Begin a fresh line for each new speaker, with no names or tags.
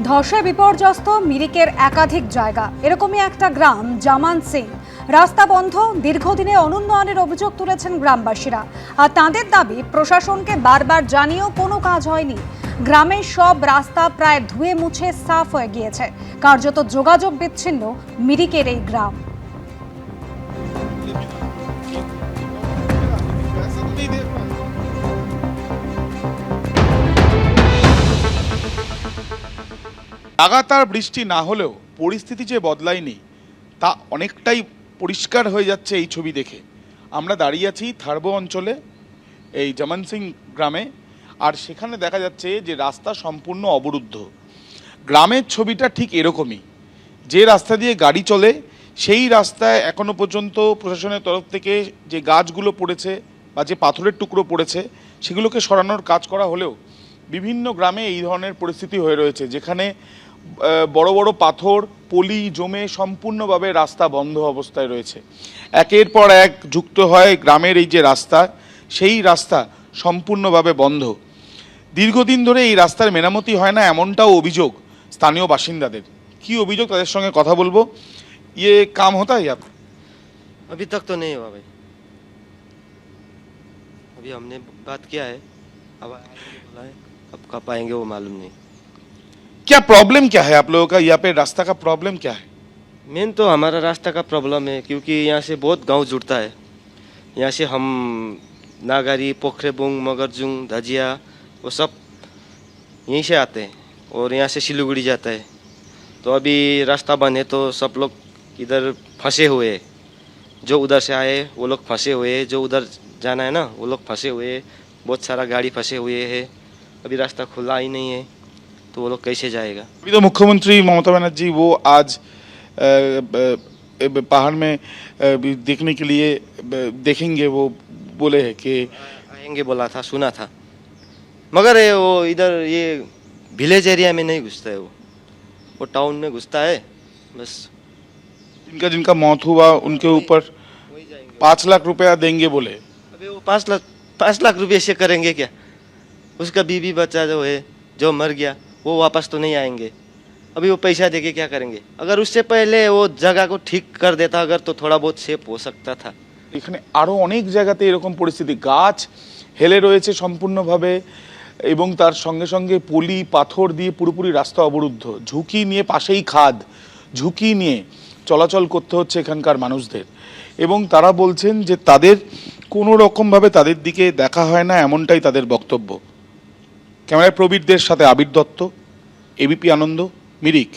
ধসে বিপর্যস্ত মিরিকের একাধিক জায়গা। এরকমই একটা গ্রাম, জামান সিং। রাস্তা বন্ধ দীর্ঘদিনে অনুন্নয়নের অভিযোগ তুলেছেন গ্রামবাসীরা। আর তাঁদের দাবি, প্রশাসনকে বারবার জানিয়েও কোনো কাজ হয়নি। গ্রামের সব রাস্তা প্রায় ধুয়ে মুছে সাফ হয়ে গিয়েছে। কার্যত যোগাযোগ বিচ্ছিন্ন মিরিকের এই গ্রাম।
লাগাতার বৃষ্টি না হলেও পরিস্থিতি যে বদলায়নি, তা অনেকটাই পরিষ্কার হয়ে যাচ্ছে এই ছবি দেখে। আমরা দাঁড়িয়ে আছি থার্বো অঞ্চলে, এই জামান সিং গ্রামে, আর সেখানে দেখা যাচ্ছে যে রাস্তা সম্পূর্ণ অবরুদ্ধ। গ্রামের ছবিটা ঠিক এরকমই। যে রাস্তা দিয়ে গাড়ি চলে, সেই রাস্তায় এখনও পর্যন্ত প্রশাসনের তরফ থেকে যে গাছগুলো পড়েছে বা যে পাথরের টুকরো পড়েছে, সেগুলোকে সরানোর কাজ করা হলেও বিভিন্ন গ্রামে এই ধরনের পরিস্থিতি হয়ে রয়েছে যেখানে আহ, বড় বড় পাথর পলি জমে সম্পূর্ণভাবে রাস্তা বন্ধ অবস্থায় রয়েছে একের পর এক যুক্ত হয় গ্রামের এই যে রাস্তা সেই রাস্তা সম্পূর্ণভাবে বন্ধ দীর্ঘদিন ধরে এই রাস্তার মেরামতি হয় না এমনটাও অভিযোগ স্থানীয় বাসিন্দাদের কি অভিযোগ তাদের সঙ্গে কথা বলবো ইয়ে কাম হতা है आप
अभी तक तो नहीं हुआ भाई अभी हमने बात किया है अब अब कब आएँगे वो मालूम नहीं।
क्या प्रॉब्लम क्या है आप लोगों का? यहाँ पे रास्ता का प्रॉब्लम क्या है?
मेन तो हमारा रास्ता का प्रॉब्लम है क्योंकि यहाँ से बहुत गाँव जुड़ता है। यहाँ से हम नागारी पोखरेबुंग मगरजुंग धजिया वो सब यहीं से आते हैं और यहाँ से सिलीगुड़ी जाता है। तो अभी रास्ता बंद है तो सब लोग इधर फंसे हुए हैं। जो उधर से आए वो लोग फंसे हुए जो उधर जाना है ना वो लोग फंसे हुए हैं। बहुत सारा गाड़ी फंसे हुए है। अभी रास्ता खुला ही नहीं है तो वो लोग कैसे जाएगा?
अभी तो मुख्यमंत्री ममता बनर्जी वो आज पहाड़ में देखने के लिए देखेंगे वो बोले है कि
आएँगे बोला था सुना था। मगर ये वो इधर ये विलेज एरिया में नहीं घुसता है वो। वो टाउन में घुसता है बस।
जिनका जिनका मौत हुआ उनके ऊपर पाँच लाख रुपया देंगे बोले।
अबे वो पाँच लाख पाँच लाख रुपये से करेंगे क्या उसका बीवी बच्चा जो है जो मर गया वो वापस तो नहीं आएंगे अभी वो पैसा देके क्या करेंगे अगर उससे पहले वो जगह को ठीक कर देता अगर तो थोड़ा बहुत सेफ हो सकता था
এখানে আরও অনেক জায়গাতে এরকম পরিস্থিতি গাছ হেলে রয়েছে সম্পূর্ণভাবে এবং তার সঙ্গে সঙ্গে পলি পাথর দিয়ে পুরোপুরি রাস্তা অবরুদ্ধ ঝুঁকি নিয়ে পাশেই খাদ ঝুঁকি নিয়ে চলাচল করতে হচ্ছে এখানকার মানুষদের এবং তারা বলছেন যে তাদের কোনো রকমভাবে তাদের দিকে দেখা হয় না এমনটাই তাদের বক্তব্য। ক্যামেরায় প্রবীরদের সাথে আবির দত্ত, এবিপি আনন্দ, মিরিক।